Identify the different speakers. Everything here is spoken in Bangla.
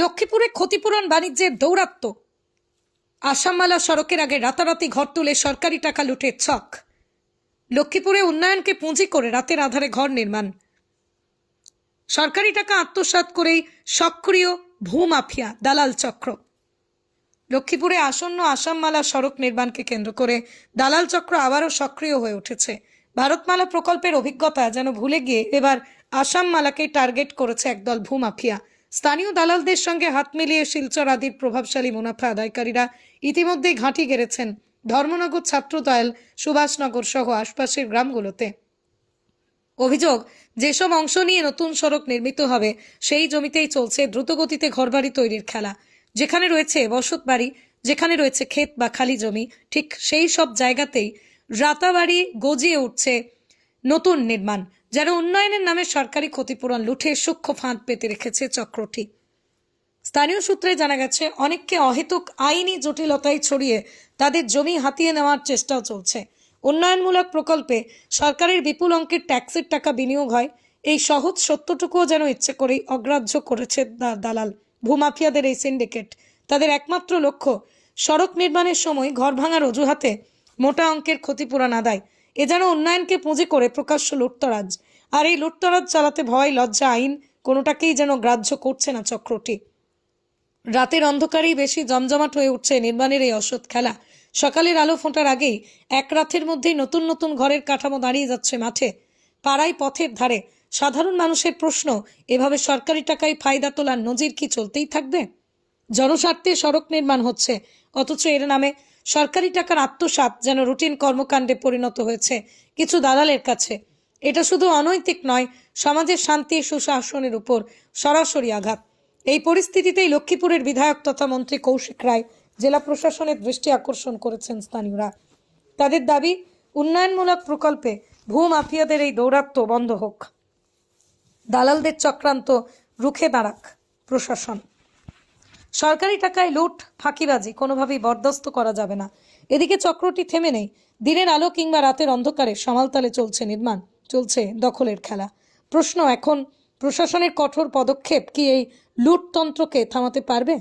Speaker 1: লক্ষ্মীপুরে ক্ষতিপূরণ বাণিজ্যের দৌরাত্ম আসামমালা সড়কের আগে রাতারাতি ঘর তুলে সরকারি টাকা লুটের ছক। লক্ষ্মীপুরে উন্নয়নকে পুঁজি করে রাতের আধারে ঘর নির্মাণ। সরকারি টাকা আত্মসাৎ করেই সক্রিয় ভূমাফিয়া, দালাল চক্র। লক্ষ্মীপুরে আসন্ন আসামমালা সড়ক নির্মাণকে কেন্দ্র করে দালাল চক্র আবারও সক্রিয় হয়ে উঠেছে। ভারতমালা প্রকল্পের অভিজ্ঞতা যেন ভুলে গিয়ে এবার আসামমালাকে টার্গেট করেছে একদল ভূমাফিয়া। স্থানীয় দালালদের সঙ্গে হাত মিলিয়ে শিলচর আদির প্রভাবশালী মুনাফা আদায়কারীরা ইতিমধ্যেই ঘাঁটি গেড়েছেন ধর্মনগর ছাত্রদয়াল সুভাষনগর সহ আশপাশের গ্রামগুলোতে। অভিযোগ, যেসব অংশ নিয়ে নতুন সড়ক নির্মিত হবে, সেই জমিতেই চলছে দ্রুতগতিতে ঘরবাড়ি তৈরির খেলা। যেখানে রয়েছে বসত বাড়ি, যেখানে রয়েছে ক্ষেত বা খালি জমি, ঠিক সেই সব জায়গাতেই রাতাবাড়ি গজিয়ে উঠছে নতুন নির্মাণ। যেন উন্নয়নের নামে সরকারি ক্ষতিপূরণ লুঠে সূক্ষ্ম ফাঁদ পেতে রেখেছে চক্রটি। স্থানীয় সূত্রে জানা গেছে, অনেককে অহেতুক আইনি জটিলতায় ছড়িয়ে তাদের জমি হাতিয়ে নেওয়ার চেষ্টাও চলছে। উন্নয়নমূলক প্রকল্পে সরকারের বিপুল অঙ্কের ট্যাক্সের টাকা বিনিয়োগ হয়। এই সহজ সত্যটুকুও যেন ইচ্ছে করেই অগ্রাহ্য করেছে দালাল, ভূমাফিয়াদের এই সিন্ডিকেট। তাদের একমাত্র লক্ষ্য, সড়ক নির্মাণের সময় ঘর ভাঙার অজুহাতে মোটা অঙ্কের ক্ষতিপূরণ আদায়। এ যেন উন্নয়নকে পুঁজি করে প্রকাশ্য লুটতরাজ। আর এই লুটতরাজ চালাতে ভয়, লজ্জা, আইন কোনোটাকেই যেন গ্রাহ্য করছে না চক্রটি। রাতের অন্ধকারেই বেশি জমজমাট হয়ে উঠছে নির্মাণের এই অসৎ খেলা। সকালের আলো ফোটার আগেই এক রাতের মধ্যেই নতুন নতুন ঘরের কাঠামো দাঁড়িয়ে যাচ্ছে মাঠে। পাড়ায় পথের ধারে সাধারণ মানুষের প্রশ্ন, এভাবে সরকারি টাকায় ফায়দা তোলার নজির কি চলতেই থাকবে? জনস্বার্থে সড়ক নির্মাণ হচ্ছে, অথচ এর নামে সরকারি টাকার আত্মসাৎ যেন রুটিন কর্মকাণ্ডে পরিণত হয়েছে কিছু দালালের কাছে। এটা শুধু অনৈতিক নয়, সমাজের শান্তি, সুশাসনের উপর সরাসরি আঘাত। এই পরিস্থিতিতেই লক্ষ্মীপুরের বিধায়ক তথা মন্ত্রী কৌশিক রায় জেলা প্রশাসনের দৃষ্টি আকর্ষণ করেছেন স্থানীয়রা। তাদের দাবি, উন্নয়নমূলক প্রকল্পে ভূ মাফিয়াদের এই দৌরাত্ম্য বন্ধ হোক। দালালদের চক্রান্ত রুখে দাঁড়াক প্রশাসন। সরকারি টাকায় লুট, ফাঁকিবাজি কোনোভাবেই বরদাস্ত করা যাবে না। এদিকে চক্রটি থেমে নেই। দিনের আলো কিংবা রাতের অন্ধকারে সমালতালে চলছে নির্মাণ। চলছে দখলের খেলা। প্রশ্ন এখন প্রশাসনের কঠোর পদক্ষেপ কি এই লুটতন্ত্রকে থামাতে পারবে?